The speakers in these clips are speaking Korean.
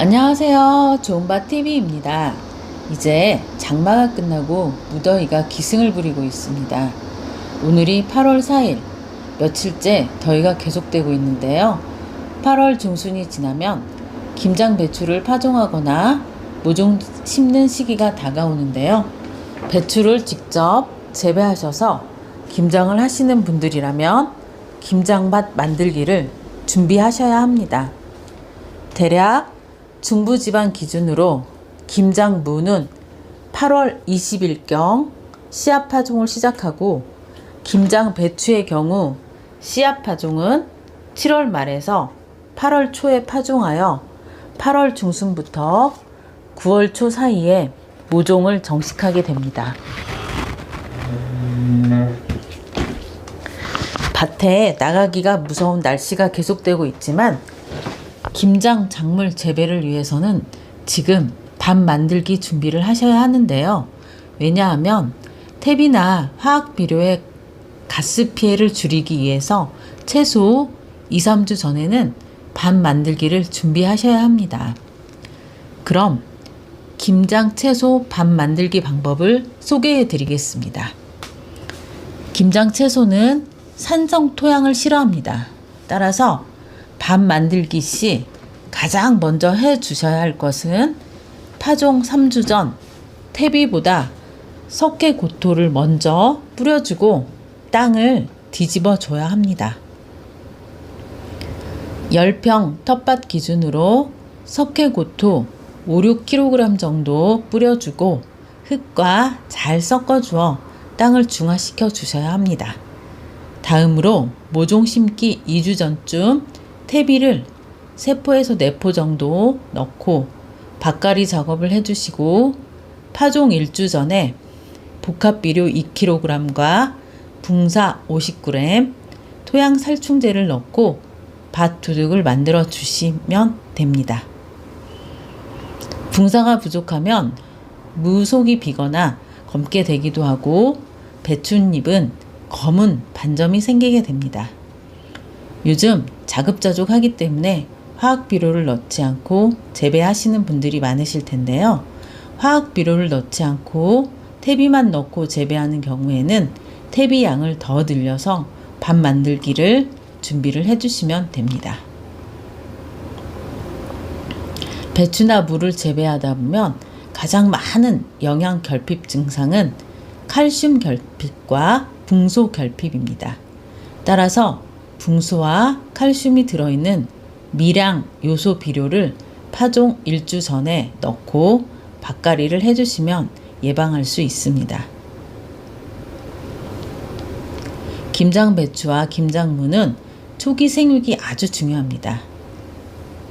안녕하세요. 좋은바TV입니다. 이제 장마가 끝나고 무더위가 기승을 부리고 있습니다. 오늘이 8월 4일, 며칠째 더위가 계속되고 있는데요. 8월 중순이 지나면 김장 배추를 파종하거나 모종 심는 시기가 다가오는데요. 배추를 직접 재배하셔서 김장을 하시는 분들이라면 김장밭 만들기를 준비하셔야 합니다. 대략 중부지방 기준으로 김장무는 8월 20일경 씨앗 파종을 시작하고 김장 배추의 경우 씨앗 파종은 7월 말에서 8월 초에 파종하여 8월 중순부터 9월 초 사이에 모종을 정식하게 됩니다. 밭에 나가기가 무서운 날씨가 계속되고 있지만 김장 작물 재배를 위해서는 지금 밥 만들기 준비를 하셔야 하는데요. 왜냐하면 탭이나 화학 비료의 가스 피해를 줄이기 위해서 최소 2, 3주 전에는 밥 만들기를 준비하셔야 합니다. 그럼 김장 채소 밥 만들기 방법을 소개해 드리겠습니다. 김장 채소는 산성 토양을 싫어합니다. 따라서 밥 만들기 시 가장 먼저 해 주셔야 할 것은 파종 3주 전 태비보다 석회 고토를 먼저 뿌려주고 땅을 뒤집어 줘야 합니다. 10평 텃밭 기준으로 석회 고토 5, 6kg 정도 뿌려주고 흙과 잘 섞어 주어 땅을 중화시켜 주셔야 합니다. 다음으로 모종 심기 2주 전쯤 태비를 3포에서 4포 정도 넣고 밭갈이 작업을 해주시고 파종 1주 전에 복합비료 2kg과 붕사 50g, 토양 살충제를 넣고 밭 두둑을 만들어 주시면 됩니다. 붕사가 부족하면 무속이 비거나 검게 되기도 하고 배춧잎은 검은 반점이 생기게 됩니다. 요즘 자급자족하기 때문에 화학 비료를 넣지 않고 재배하시는 분들이 많으실 텐데요. 화학 비료를 넣지 않고 태비만 넣고 재배하는 경우에는 태비 양을 더 늘려서 밥 만들기를 준비를 해주시면 됩니다. 배추나 물을 재배하다 보면 가장 많은 영양 결핍 증상은 칼슘 결핍과 붕소 결핍입니다. 따라서 붕소와 칼슘이 들어있는 미량 요소 비료를 파종 1주 전에 넣고 밭갈이를 해주시면 예방할 수 있습니다. 김장 배추와 김장무는 초기 생육이 아주 중요합니다.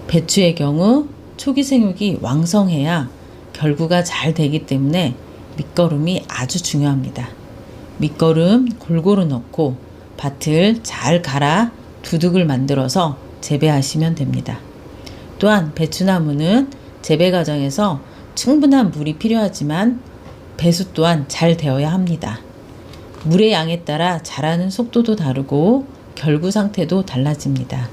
배추의 경우 초기 생육이 왕성해야 결구가 잘 되기 때문에 밑거름이 아주 중요합니다. 밑거름 골고루 넣고 밭을 잘 갈아 두둑을 만들어서 재배하시면 됩니다. 또한 배추나무는 재배 과정에서 충분한 물이 필요하지만 배수 또한 잘 되어야 합니다. 물의 양에 따라 자라는 속도도 다르고 결구 상태도 달라집니다.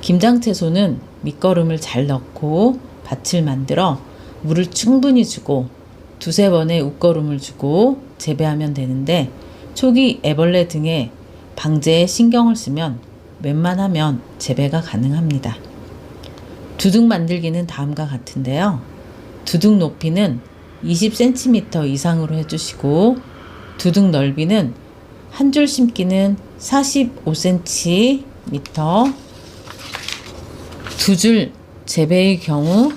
김장 채소는 밑거름을 잘 넣고 밭을 만들어 물을 충분히 주고 두세 번의 웃거름을 주고 재배하면 되는데 초기 애벌레 등의 방제에 신경을 쓰면 웬만하면 재배가 가능합니다. 두둑 만들기는 다음과 같은데요. 두둑 높이는 20cm 이상으로 해주시고 두둑 넓이는 한 줄 심기는 45cm 두 줄 재배의 경우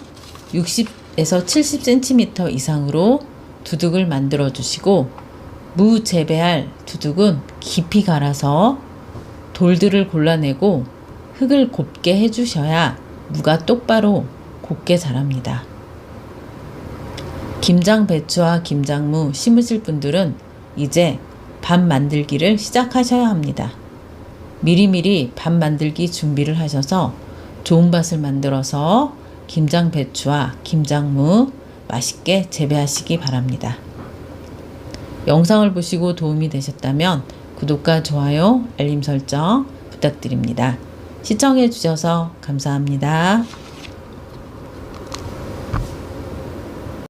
60에서 70cm 이상으로 두둑을 만들어 주시고 무 재배할 두둑은 깊이 갈아서 돌들을 골라내고 흙을 곱게 해주셔야 무가 똑바로 곱게 자랍니다. 김장 배추와 김장무 심으실 분들은 이제 밥 만들기를 시작하셔야 합니다. 미리미리 밥 만들기 준비를 하셔서 좋은 밭을 만들어서 김장 배추와 김장무 맛있게 재배하시기 바랍니다. 영상을 보시고 도움이 되셨다면 구독과 좋아요, 알림 설정 부탁드립니다. 시청해 주셔서 감사합니다.